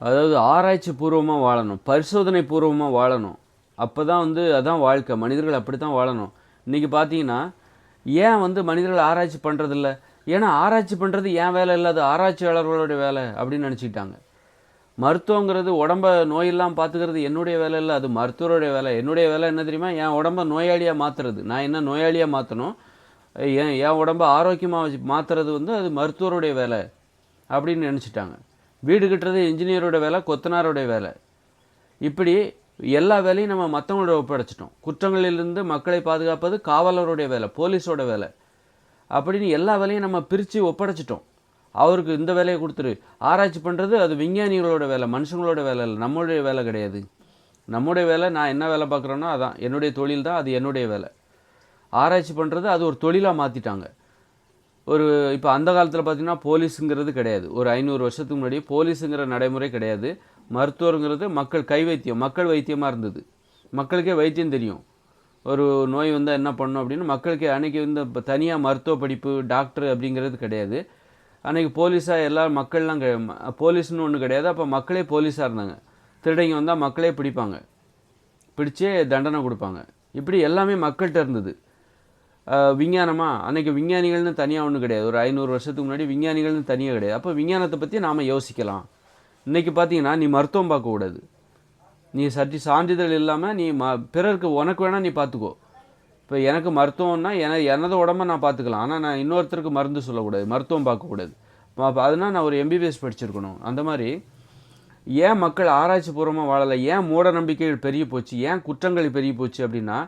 அதாவது ஆராய்ச்சி பூர்வமாக வாழணும் பரிசோதனை பூர்வமாக வாழணும். அப்போ தான் வந்து அதான் வாழ்க்கை மனிதர்கள் அப்படி தான் வாழணும். இன்றைக்கி பார்த்தீங்கன்னா ஏன் வந்து மனிதர்கள் ஆராய்ச்சி பண்ணுறதில்ல ஏன்னா ஆராய்ச்சி பண்ணுறது ஏன் வேலை இல்லை? அது ஆராய்ச்சியாளர்களுடைய வேலை அப்படின்னு நினச்சிக்கிட்டாங்க. மருத்துவங்கிறது உடம்ப நோயெல்லாம் பார்த்துக்கிறது என்னுடைய வேலை இல்லை அது மருத்துவருடைய வேலை. என்னுடைய வேலை என்ன தெரியுமா? என் உடம்ப நோயாளியாக மாற்றுறது நான் என்ன நோயாளியாக மாற்றணும் என் என் உடம்ப ஆரோக்கியமாக வச்சு மாற்றுறது வந்து அது மருத்துவருடைய வேலை அப்படின்னு நினச்சிட்டாங்க. வீடு கட்டுறது இன்ஜினியரோட வேலை கொத்தனாரோடைய வேலை. இப்படி எல்லா வேலையும் நம்ம மற்றவங்களோட ஒப்படைச்சிட்டோம். குற்றங்களிலிருந்து மக்களை பாதுகாப்பது காவலருடைய வேலை போலீஸோட வேலை. அப்படின்னு எல்லா வேலையும் நம்ம பிரித்து ஒப்படைச்சிட்டோம். அவருக்கு இந்த வேலையை கொடுத்துரு. ஆராய்ச்சி பண்ணுறது அது விஞ்ஞானிகளோட வேலை மனுஷங்களோட வேலை இல்லை நம்மளுடைய வேலை கிடையாது. நம்முடைய வேலை நான் என்ன வேலை பார்க்குறேனோ அதான். என்னுடைய தொழில் தான் அது என்னுடைய வேலை. ஆராய்ச்சி பண்ணுறது அது ஒரு தொழிலாக மாற்றிட்டாங்க ஒரு இப்போ அந்த காலத்தில் பார்த்தீங்கன்னா போலீஸுங்கிறது கிடையாது. ஒரு ஐநூறு வருஷத்துக்கு முன்னாடி போலீஸுங்கிற நடைமுறை கிடையாது. மருத்துவருங்கிறது மக்கள் கை வைத்தியம் மக்கள் வைத்தியமாக இருந்தது. மக்களுக்கே வைத்தியம் தெரியும். ஒரு நோய் வந்தால் என்ன பண்ணணும் அப்படின்னு மக்களுக்கே அன்றைக்கி வந்து இப்போ தனியாக மருத்துவ படிப்பு டாக்டர் அப்படிங்கிறது கிடையாது. அன்றைக்கி போலீஸாக எல்லா மக்கள்லாம் கிடை போலீஸ்னு ஒன்று கிடையாது. அப்போ மக்களே போலீஸாக இருந்தாங்க. திருடங்க வந்தால் மக்களே பிடிப்பாங்க. பிடிச்சே தண்டனை கொடுப்பாங்க. இப்படி எல்லாமே மக்கள்கிட்ட இருந்தது. விஞ்ஞானமாக விஞ்ஞானமா? விஞ்ஞானிகள்னு தனியாக ஒன்றும் கிடையாது. ஒரு ஐநூறு வருஷத்துக்கு முன்னாடி விஞ்ஞானிகள்னு தனியாக கிடையாது. அப்போ விஞ்ஞானத்தை பற்றி நாம் யோசிக்கலாம். இன்றைக்கி பார்த்தீங்கன்னா நீ மருத்துவம் பார்க்கக்கூடாது நீ சற்றி சான்றிதழ் இல்லாமல் நீ ம பிறருக்கு உனக்கு வேணால் நீ பார்த்துக்கோ இப்போ எனக்கு மருத்துவம்னா என எனது உடம்ப நான் பார்த்துக்கலாம் ஆனால் நான் இன்னொருத்தருக்கு மருந்து சொல்லக்கூடாது. மருத்துவம் பார்க்கக்கூடாது அப்போ அதனால் நான் ஒரு எம்பிபிஎஸ் படிச்சிருக்கணும். அந்த மாதிரி ஏன் மக்கள் ஆராய்ச்சி பூர்வமாக வாழலை? ஏன் மூட நம்பிக்கைகள் பெரிய போச்சு? ஏன் குற்றங்கள் பெரிய போச்சு அப்படின்னா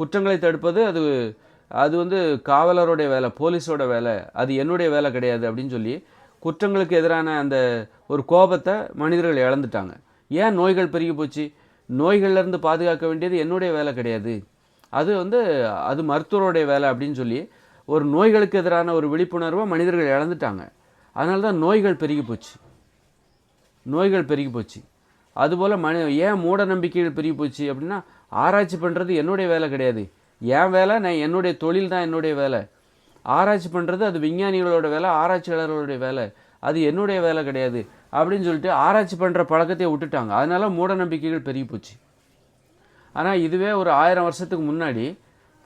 குற்றங்களை தடுப்பது அது அது வந்து காவலருடைய வேலை போலீஸோட வேலை அது என்னுடைய வேலை கிடையாது அப்படின்னு சொல்லி குற்றங்களுக்கு எதிரான அந்த ஒரு கோபத்தை மனிதர்கள் இழந்துட்டாங்க. ஏன் நோய்கள் பெருகி போச்சு? நோய்கள்லேருந்து பாதுகாக்க வேண்டியது என்னுடைய வேலை கிடையாது. அது வந்து அது மருத்துவருடைய வேலை அப்படின்னு சொல்லி ஒரு நோய்களுக்கு எதிரான ஒரு விழிப்புணர்வை மனிதர்கள் இழந்துட்டாங்க. அதனால தான் நோய்கள் பெருகி போச்சு. நோய்கள் பெருகி போச்சு. அதுபோல் மனி ஏன் மூட நம்பிக்கைகள் பெருகி போச்சு அப்படின்னா ஆராய்ச்சி பண்ணுறது என்னுடைய வேலை கிடையாது. என் வேலை நான் என்னுடைய தொழில் தான் என்னுடைய வேலை. ஆராய்ச்சி பண்ணுறது அது விஞ்ஞானிகளோட வேலை ஆராய்ச்சியாளர்களுடைய வேலை. அது என்னுடைய வேலை கிடையாது. அப்படின்னு சொல்லிட்டு ஆராய்ச்சி பண்ணுற பழக்கத்தை விட்டுட்டாங்க. அதனால் மூட நம்பிக்கைகள் பெருகி போச்சு. ஆனால் இதுவே ஒரு ஆயிரம் வருஷத்துக்கு முன்னாடி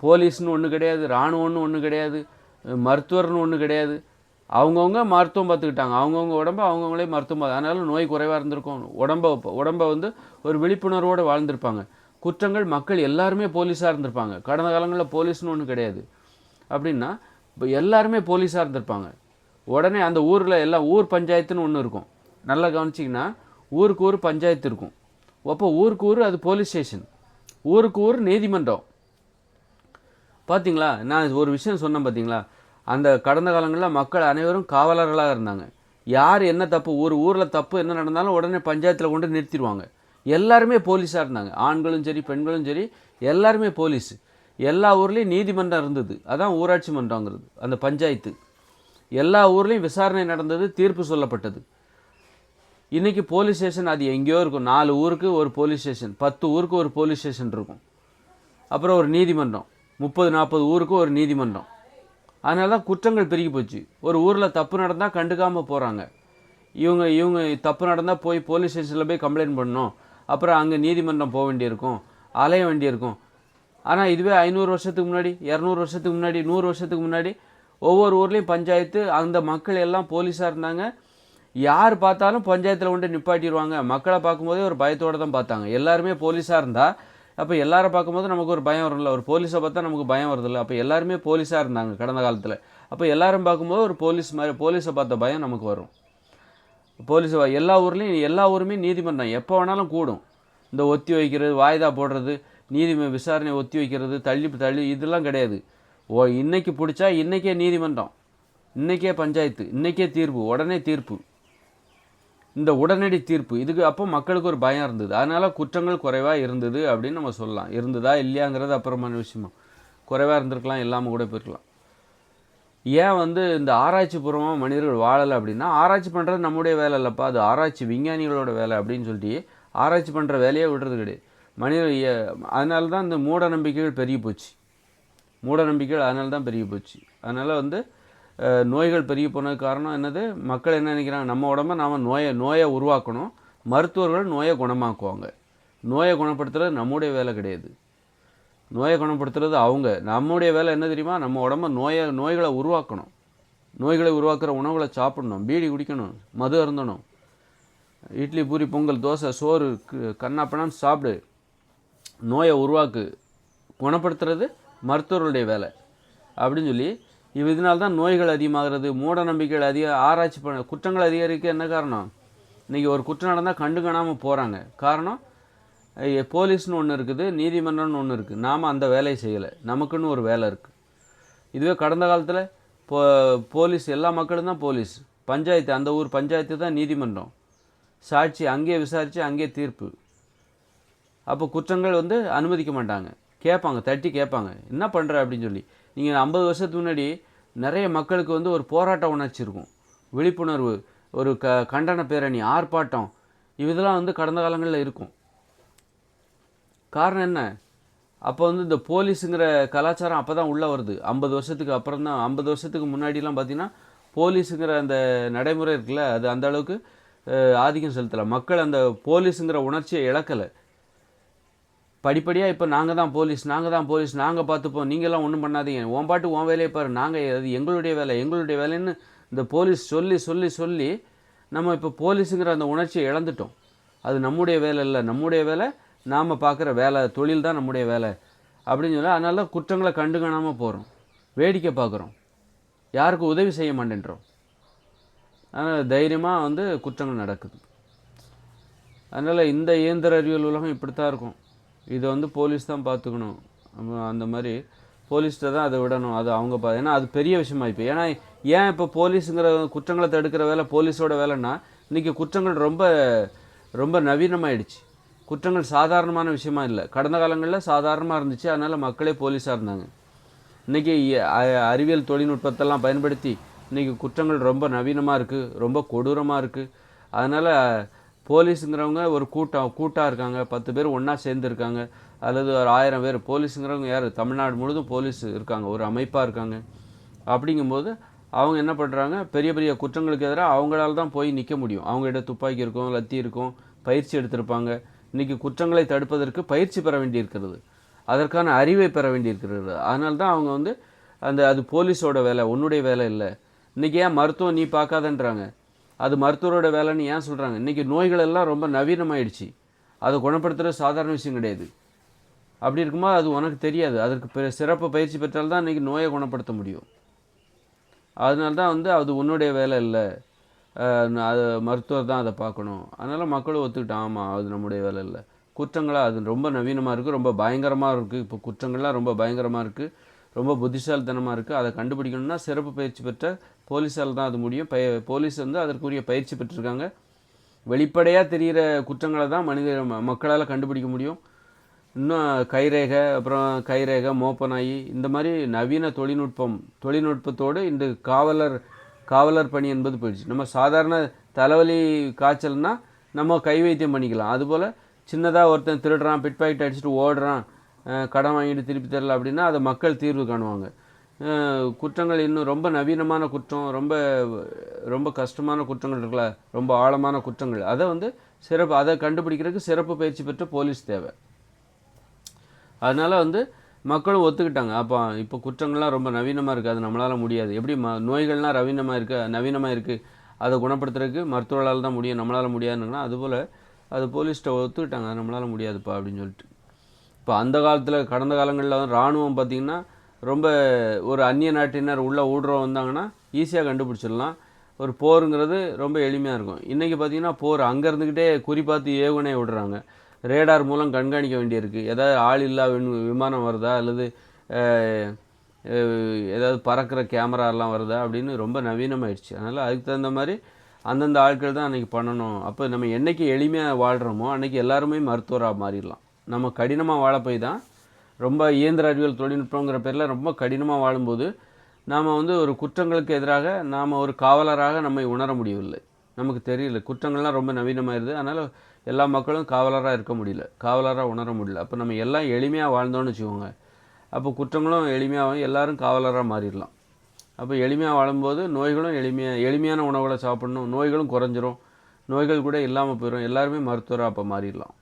போலீஸ்னு ஒன்று கிடையாது இராணுவம்னு ஒன்று கிடையாது மருத்துவர்னு ஒன்று கிடையாது. அவங்கவுங்க மருத்துவம் பார்த்துக்கிட்டாங்க. அவங்கவுங்க உடம்ப அவங்கவுங்களே மருத்துவம் பார்த்து அதனால நோய் குறைவாக இருந்திருக்கும். உடம்ப உடம்ப வந்து ஒரு விழிப்புணர்வோடு வாழ்ந்திருப்பாங்க. குற்றங்கள் மக்கள் எல்லாருமே போலீஸாக இருந்திருப்பாங்க. கடந்த காலங்களில் போலீஸ்னு ஒன்று கிடையாது. அப்படின்னா இப்போ எல்லாருமே போலீஸாக இருந்திருப்பாங்க. உடனே அந்த ஊரில் எல்லாம் ஊர் பஞ்சாயத்துன்னு ஒன்று இருக்கும். நல்லா கவனிச்சிங்கன்னா ஊருக்கு ஊர் பஞ்சாயத்து இருக்கும். அப்போ ஊருக்கு ஊர் அது போலீஸ் ஸ்டேஷன். ஊருக்கு ஊர் நீதிமன்றம். பார்த்தீங்களா நான் ஒரு விஷயம் சொன்னேன் பார்த்தீங்களா அந்த கடந்த காலங்களில் மக்கள் அனைவரும் காவலர்களாக இருந்தாங்க. யார் என்ன தப்பு ஒரு ஊரில் தப்பு என்ன நடந்தாலும் உடனே பஞ்சாயத்தில் கொண்டு நிறுத்திடுவாங்க. எல்லாருமே போலீஸாக இருந்தாங்க. ஆண்களும் சரி பெண்களும் சரி எல்லாருமே போலீஸ். எல்லா ஊர்லேயும் நீதிமன்றம் இருந்தது. அதான் ஊராட்சி மன்றங்கிறது அந்த பஞ்சாயத்து. எல்லா ஊர்லேயும் விசாரணை நடந்தது தீர்ப்பு சொல்லப்பட்டது. இன்றைக்கி போலீஸ் ஸ்டேஷன் அது எங்கேயோ இருக்கும். நாலு ஊருக்கு ஒரு போலீஸ் ஸ்டேஷன் பத்து ஊருக்கு ஒரு போலீஸ் ஸ்டேஷன் இருக்கும். அப்புறம் ஒரு நீதிமன்றம் முப்பது நாற்பது ஊருக்கு ஒரு நீதிமன்றம். அதனால தான் குற்றங்கள் பெருகி போச்சு. ஒரு ஊரில் தப்பு நடந்தால் கண்டுக்காமல் போகிறாங்க இவங்க இவங்க தப்பு நடந்தால் போய் போலீஸ் ஸ்டேஷனில் போய் கம்ப்ளைண்ட் பண்ணணும். அப்புறம் அங்கே நீதிமன்றம் போக வேண்டியிருக்கும் அலைய வேண்டியிருக்கும். ஆனால் இதுவே ஐநூறு வருஷத்துக்கு முன்னாடி இரநூறு வருஷத்துக்கு முன்னாடி நூறு வருஷத்துக்கு முன்னாடி ஒவ்வொரு ஊர்லேயும் பஞ்சாயத்து அந்த மக்கள் எல்லாம் போலீஸாக இருந்தாங்க. யார் பார்த்தாலும் பஞ்சாயத்தில் கொண்டு நிப்பாட்டிடுவாங்க. மக்களை பார்க்கும்போதே ஒரு பயத்தோடு தான் பார்த்தாங்க. எல்லாருமே போலீஸாக இருந்தால் அப்போ எல்லாரும் பார்க்கும்போது நமக்கு ஒரு பயம் வரும்ல. ஒரு போலீஸை பார்த்தா நமக்கு பயம் வருதில்ல. அப்போ எல்லாருமே போலீஸாக இருந்தாங்க கடந்த காலத்தில். அப்போ எல்லாரும் பார்க்கும்போது ஒரு போலீஸ் மாதிரி போலீஸை பார்த்த பயம் நமக்கு வரும். போலீஸ் எல்லா ஊர்லேயும் எல்லா ஊருமே நீதிமன்றம் எப்போ வேணாலும் கூடும். இந்த ஒத்தி வைக்கிறது வாய்தா போடுறது நீதி விசாரணை ஒத்தி வைக்கிறது தள்ளி தள்ளி இதெல்லாம் கிடையாது. ஓ இன்றைக்கி பிடிச்சா இன்றைக்கே நீதிமன்றம். இன்றைக்கே பஞ்சாயத்து. இன்றைக்கே தீர்ப்பு. உடனே தீர்ப்பு. இந்த உடனடி தீர்ப்பு. இதுக்கு அப்போ மக்களுக்கு ஒரு பயம் இருந்தது. அதனால் குற்றங்கள் குறைவாக இருந்தது அப்படின்னு நம்ம சொல்லலாம். இருந்ததா இல்லையாங்கிறது அப்புறமான விஷயமா. குறைவாக இருந்திருக்கலாம் இல்லாமல் கூட போயிருக்கலாம். ஏன் வந்து இந்த ஆராய்ச்சி பூர்வமாக மனிதர்கள் வாழலை அப்படின்னா ஆராய்ச்சி பண்ணுறது நம்முடைய வேலை இல்லைப்பா அது ஆராய்ச்சி விஞ்ஞானிகளோட வேலை அப்படின்னு சொல்லிட்டு ஆராய்ச்சி பண்ணுற வேலையே விடுறது கிடையாது. மனிதர் அதனால தான் இந்த மூட நம்பிக்கைகள் பெருகி போச்சு. மூட நம்பிக்கைகள் அதனால தான் பெருகி போச்சு. அதனால் வந்து நோய்கள் பெருகி போனதுக்கு காரணம் என்னது? மக்கள் என்ன நினைக்கிறாங்க? நம்ம உடம்ப நாம் நோயை நோயை உருவாக்கணும். மருத்துவர்கள் நோயை குணமாக்குவாங்க. நோயை குணப்படுத்துறது நம்முடைய வேலை கிடையாது. நோயை குணப்படுத்துறது அவங்க. நம்முடைய வேலை என்ன தெரியுமா? நம்ம உடம்ப நோயை நோய்களை உருவாக்கணும். நோய்களை உருவாக்குற உணவுகளை சாப்பிடணும். பீடி குடிக்கணும். மது அருந்தணும். இட்லி பூரி பொங்கல் தோசை சோறு கண்ணாப்பணம் சாப்பிடு. நோயை உருவாக்கு. குணப்படுத்துறது மருத்துவர்களுடைய வேலை. அப்படின்னு சொல்லி இவ் இதனால்தான் நோய்கள் அதிகமாகிறது மூட நம்பிக்கைகள் அதிக ஆராய்ச்சி பண்ண குற்றங்கள் அதிகரிக்க என்ன காரணம்? இன்றைக்கி ஒரு குற்றம் நடந்தால் கண்டு காணாமல் போகிறாங்க காரணம் போலீஸ்னு ஒன்று இருக்குது நீதிமன்றம்னு ஒன்று இருக்குது நாம் அந்த வேலையை செய்யலை. நமக்குன்னு ஒரு வேலை இருக்குது இதுவே கடந்த காலத்தில் போ போலீஸ் எல்லா மக்களும் தான் போலீஸ். பஞ்சாயத்து அந்த ஊர் பஞ்சாயத்து தான் நீதிமன்றம். சாட்சி அங்கேயே விசாரித்து அங்கேயே தீர்ப்பு. அப்போ குற்றங்கள் வந்து அனுமதிக்க மாட்டாங்க. கேட்பாங்க தட்டி கேட்பாங்க. என்ன பண்ணுற அப்படின்னு சொல்லி. நீங்கள் ஐம்பது வருஷத்துக்கு முன்னாடி நிறைய மக்களுக்கு வந்து ஒரு போராட்ட உணர்ச்சி இருக்கும். விழிப்புணர்வு ஒரு க கண்டன பேரணி ஆர்ப்பாட்டம் இதெல்லாம் வந்து கடந்த காலங்களில் இருக்கும். காரணம் என்ன? அப்போ வந்து இந்த போலீஸுங்கிற கலாச்சாரம் அப்போ தான் உள்ளே வருது. ஐம்பது வருஷத்துக்கு அப்புறம் தான் ஐம்பது வருஷத்துக்கு முன்னாடிலாம் பார்த்தீங்கன்னா போலீஸுங்கிற அந்த நடைமுறை இருக்குல்ல அது அந்த அளவுக்கு ஆதிக்கம் செலுத்தலை. மக்கள் அந்த போலீஸுங்கிற உணர்ச்சியை இழக்கலை. படிப்படியாக இப்போ நாங்கள் தான் போலீஸ் நாங்கள் தான் போலீஸ் நாங்கள் பார்த்துப்போம் நீங்களாம் ஒன்றும் பண்ணாதீங்க. உன் பாட்டு உன் வேலையை பாரு நாங்கள் அது எங்களுடைய வேலை எங்களுடைய வேலைன்னு இந்த போலீஸ் சொல்லி சொல்லி சொல்லி நம்ம இப்போ போலீஸுங்கிற அந்த உணர்ச்சியை இழந்துட்டோம். அது நம்முடைய வேலை இல்லை நம்முடைய வேலை நாம் பார்க்குற வேலை தொழில் தான் நம்முடைய வேலை அப்படின்னு சொல்லி அதனால தான் குற்றங்களை கண்டு காணாமல் போகிறோம் வேடிக்கை பார்க்குறோம். யாருக்கும் உதவி செய்ய மாட்டேன்றோம். அதனால் தைரியமாக வந்து குற்றங்கள் நடக்குது. அதனால் இந்த இயந்திர அறிவியல் உலகம் இப்படி தான் இருக்கும். இதை வந்து போலீஸ் தான் பார்த்துக்கணும். அந்த மாதிரி போலீஸ்கிட்ட தான் அதை விடணும். அது அவங்க பா ஏன்னா அது பெரிய விஷயமா இப்போ. ஏன்னா ஏன் இப்போ போலீஸுங்கிற குற்றங்களை தடுக்கிற வேலை போலீஸோட வேலைன்னா இன்றைக்கி குற்றங்கள் ரொம்ப ரொம்ப நவீனமாயிடுச்சு. குற்றங்கள் சாதாரணமான விஷயமா இல்லை. கடந்த காலங்களில் சாதாரணமாக இருந்துச்சு. அதனால் மக்களே போலீஸாக இருந்தாங்க. இன்றைக்கி அறிவியல் தொழில்நுட்பத்தெல்லாம் பயன்படுத்தி இன்றைக்கி குற்றங்கள் ரொம்ப நவீனமாக இருக்குது ரொம்ப கொடூரமாக இருக்குது அதனால் போலீஸுங்கிறவங்க ஒரு கூட்டம் கூட்டாக இருக்காங்க. பத்து பேர் ஒன்றா சேர்ந்துருக்காங்க அல்லது ஒரு ஆயிரம் பேர். போலீஸுங்கிறவங்க யார்? தமிழ்நாடு முழுதும் போலீஸ் இருக்காங்க. ஒரு அமைப்பாக இருக்காங்க. அப்படிங்கும்போது அவங்க என்ன பண்ணுறாங்க பெரிய பெரிய குற்றங்களுக்கு எதிராக அவங்களால தான் போய் நிற்க முடியும். அவங்ககிட்ட துப்பாக்கி இருக்கும் லத்தி இருக்கும் பயிற்சி எடுத்திருப்பாங்க. இன்றைக்கி குற்றங்களை தடுப்பதற்கு பயிற்சி பெற வேண்டியிருக்கிறது. அதற்கான அறிவை பெற வேண்டியிருக்கிறது. அதனால தான் அவங்க வந்து அந்த அது போலீஸோட வேலை உன்னுடைய வேலை இல்லை. இன்றைக்கி ஏன் மருத்துவம் நீ பார்க்காதன்றாங்க. அது மருத்துவரோட வேலைன்னு ஏன் சொல்கிறாங்க இன்றைக்கி நோய்கள் எல்லாம் ரொம்ப நவீனமாயிடுச்சு. அதை குணப்படுத்துகிற சாதாரண விஷயம் கிடையாது. அப்படி இருக்கும்போது அது உனக்கு தெரியாது. அதற்கு பெ- சிறப்பு பயிற்சி பெற்றால்தான் இன்றைக்கி நோயை குணப்படுத்த முடியும். அதனால தான் வந்து அது உன்னுடைய வேலை இல்லை. அது மருத்துவர் தான் அதை பார்க்கணும். அதனால் மக்களும் ஒத்துக்கிட்டான் ஆமாம் அது நம்முடைய வேலை இல்லை. குற்றங்களாக அது ரொம்ப நவீனமாக இருக்குது ரொம்ப பயங்கரமாக இருக்குது இப்போ குற்றங்கள்லாம் ரொம்ப பயங்கரமாக இருக்குது ரொம்ப புத்திசாலித்தனமாக இருக்குது அதை கண்டுபிடிக்கணும்னா சிறப்பு பயிற்சி பெற்ற போலீஸால் தான் அது முடியும். பய போலீஸ் வந்து அதற்குரிய பயிற்சி பெற்றிருக்காங்க. வெளிப்படையாக தெரிகிற குற்றங்களை தான் மனித மக்களால் கண்டுபிடிக்க முடியும். இன்னும் கைரேகை அப்புறம் கைரேகை மோப்பநாயி இந்த மாதிரி நவீன தொழில்நுட்பம் தொழில்நுட்பத்தோடு இந்த காவலர் காவலர் பணி என்பது போயிடுச்சு. நம்ம சாதாரண தலைவலி காய்ச்சல்னால் நம்ம கை வைத்தியம் பண்ணிக்கலாம். அதுபோல் சின்னதாக ஒருத்தன் திருடுறான் பிட் பாக்கெட் அடிச்சுட்டு ஓடுறான் கடன் வாங்கிட்டு திருப்பி தரல அப்படின்னா அதை மக்கள் தீர்வு காணுவாங்க. குற்றங்கள் இன்னும் ரொம்ப நவீனமான குற்றம் ரொம்ப ரொம்ப கஷ்டமான குற்றங்கள் இருக்குல்ல ரொம்ப ஆழமான குற்றங்கள். அதை வந்து சிறப்பு அதை கண்டுபிடிக்கிறதுக்கு சிறப்பு பயிற்சி பெற்ற போலீஸ் தேவை. அதனால் வந்து மக்களும் ஒத்துக்கிட்டாங்க. அப்போ இப்போ குற்றங்கள்லாம் ரொம்ப நவீனமாக இருக்குது அது நம்மளால் முடியாது. எப்படி ம நோய்கள்லாம் நவீனமாக இருக்க நவீனமாக இருக்குது அதை குணப்படுத்துறதுக்கு மருத்துவர்களால் தான் முடியும் நம்மளால் முடியாதுன்னா அதுபோல் அது போலீஸ்கிட்ட ஒத்துக்கிட்டாங்க. அது நம்மளால் முடியாதுப்பா அப்படின்னு சொல்லிட்டு. இப்போ அந்த காலத்தில் கடந்த காலங்களில் வந்து இராணுவம் பார்த்திங்கன்னா ரொம்ப ஒரு அந்நிய நாட்டினர் உள்ளே ஊடுறவங்க வந்தாங்கன்னா ஈஸியாக கண்டுபிடிச்சிடலாம். ஒரு போருங்கிறது ரொம்ப எளிமையாக இருக்கும். இன்றைக்கி பார்த்தீங்கன்னா போர் அங்கே இருந்துக்கிட்டே குறி பார்த்து ஏவுகணை விடுறாங்க. ரேடார் மூலம் கண்காணிக்க வேண்டியிருக்கு. ஏதாவது ஆள் இல்லா விமானம் வருதா? அல்லது ஏதாவது பறக்கிற கேமராலாம் வருதா? அப்படின்னு ரொம்ப நவீனமாயிடுச்சு. அதனால் அதுக்கு தகுந்த மாதிரி அந்தந்த ஆட்கள் தான் அன்றைக்கி பண்ணணும். அப்போ நம்ம என்னைக்கு எளிமையாக வாழ்கிறோமோ அன்றைக்கி எல்லாருமே மருத்துவராக மாறிடலாம். நம்ம கடினமாக வாழ போய் தான் ரொம்ப இயந்திர அறிவியல் தொழில்நுட்பங்கிற பேரில் ரொம்ப கடினமாக வாழும்போது நாம் வந்து ஒரு குற்றங்களுக்கு எதிராக நாம் ஒரு காவலராக நம்மை உணர முடியவில்லை. நமக்கு தெரியல. குற்றங்கள்லாம் ரொம்ப நவீனமாயிருது. அதனால் எல்லா மக்களும் காவலராக இருக்க முடியல. காவலராக உணர முடியல. அப்போ நம்ம எல்லாம் எளிமையாக வாழ்ந்தோம்னு வச்சுக்கோங்க. அப்போ குற்றங்களும் எளிமையாக எல்லாரும் காவலராக மாறிடலாம். அப்போ எளிமையாக வாழும்போது நோய்களும் எளிமையாக எளிமையான உணவுகளை சாப்பிடணும். நோய்களும் குறைஞ்சிரும். நோய்கள் கூட இல்லாமல் போயிடும் எல்லாருமே மருத்துவராக அப்போ மாறிடலாம்.